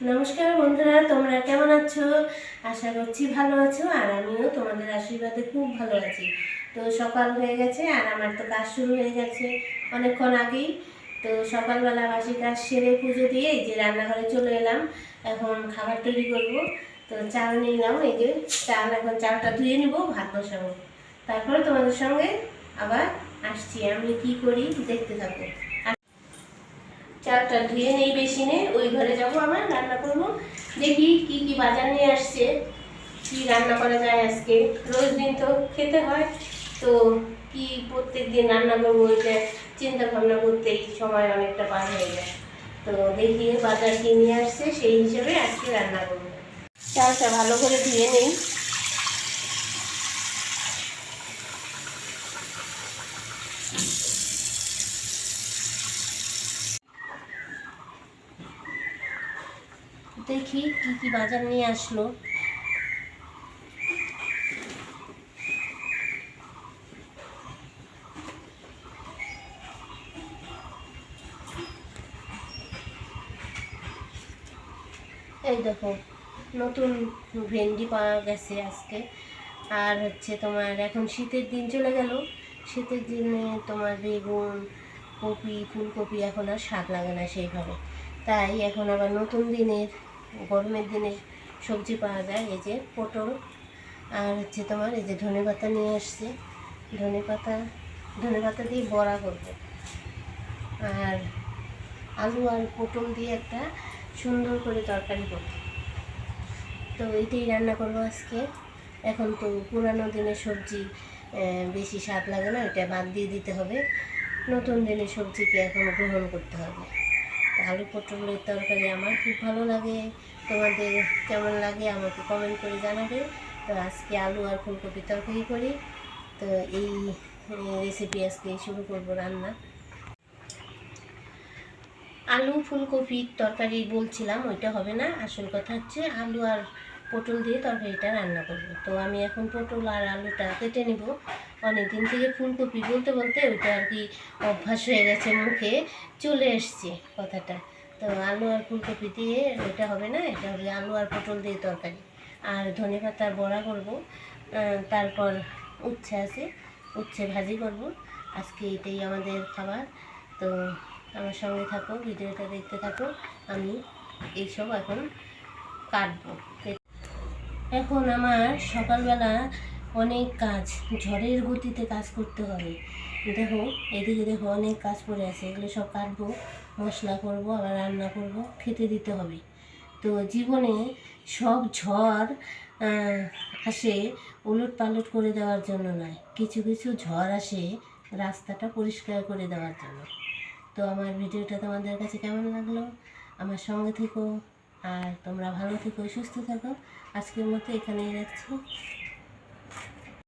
নমস্কার বন্ধুরা, তোমরা কেমন আছো? আশা করছি ভালো আছো, আর আমিও তোমাদের আশীর্বাদে খুব ভালো আছি। তো সকাল হয়ে গেছে, আর আমার তো কাজ শুরু হয়ে গেছে অনেকক্ষণ আগেই। তো সকালবেলা বাসি কাজ সেরে পুজো দিয়ে এই যে রান্নাঘরে চলে এলাম, এখন খাবার তৈরি করব। তো চাল নিলাম এই যে চাল, এখন চালটা ধুয়ে নিব, ভাত বসাবো। তারপরে তোমাদের সঙ্গে আবার আসছি, আমি কি করি দেখতে থাকব চালটা ধুয়ে নেই বেশি নে ওই ঘরে যাব আমার, রান্না করব। দেখি কি কি বাজার নিয়ে আসছে, কি রান্না করা যায় আজকে। রোজ দিন তো খেতে হয়, তো কি প্রত্যেক দিন রান্না করব ওইটা চিন্তা ভাবনা করতেই সময় অনেকটা পার হয়ে যায়। তো দেখি বাজার কি নিয়ে আসছে, সেই হিসেবে আজকে রান্না করব। চালটা ভালো করে ধুয়ে নেই। দেখি কি কি বাজার নিয়ে আসলো। এই দেখো, নতুন ভেন্ডি পাওয়া গেছে আজকে। আর হচ্ছে তোমার এখন শীতের দিন চলে গেল। শীতের দিনে তোমার বেগুন, কপি, ফুলকপি এখন আর স্বাদ লাগে না সেইভাবে। তাই এখন আবার নতুন দিনের, গরমের দিনে সবজি পাওয়া যায়, এই যে পটল আর হচ্ছে তোমার এই যে ধনে পাতা নিয়ে আসছে। ধনে পাতা ধনে পাতা দিয়ে বড়া করব। আর আলু আর পটল দিয়ে একটা সুন্দর করে তরকারি করব। তো এইটাই রান্না করব আজকে। এখন তো পুরানো দিনের সবজি বেশি স্বাদ লাগে না, এটা বাদ দিয়ে দিতে হবে। নতুন দিনের সবজিকে এখন গ্রহণ করতে হবে। আলু পটলের তরকারি আমার খুব ভালো লাগে। তোমাদের কেমন লাগে আমাকে কমেন্ট করে জানাবে। তো আজকে আলু আর ফুলকপি তরকারি করি। তো এই রেসিপি আজকে শুরু করব রান্না। আলু ফুলকপির তরকারি বলছিলাম, ওইটা হবে না। আসল কথা হচ্ছে আলু আর পটল দিয়ে তরকারিটা রান্না করব। তো আমি এখন পটল আর আলুটা কেটে নেব। অনেক দিন থেকে ফুলকপি বলতে বলতে ওইটা আর কি অভ্যাস হয়ে গেছে মুখে। চলে এসছে কথাটা। তো আলু আর ফুলকপি দিয়ে ওইটা হবে না, এটা হবে আলু আর পটল দিয়ে তরকারি। আর ধনে পাতার বড়া করব। তারপর উচ্ছে আছে, উচ্ছে ভাজি করব। আজকে এটাই আমাদের খাবার। তো আমার সঙ্গে থাকো, ভিডিওটা দেখতে থাকো। আমি এইসব এখন কাটবো। এখন আমার সকালবেলা অনেক কাজ, ঝড়ের গতিতে কাজ করতে হবে। দেখো, এদিকে দেখো অনেক কাজ পড়ে আছে। এগুলো সব কাটবো, মশলা করব, আবার রান্না করব, খেতে দিতে হবে। তো জীবনে সব ঝড় আসে উলট পালট করে দেওয়ার জন্য নয়। কিছু কিছু ঝড় আসে রাস্তাটা পরিষ্কার করে দেওয়ার জন্য। তো আমার ভিডিওটা তোমাদের কাছে কেমন লাগল? আমার সঙ্গে থেকো, আর তোমরা ভালো থেকো, সুস্থ থাকো। আজকের মতো এখানেই রাখছি।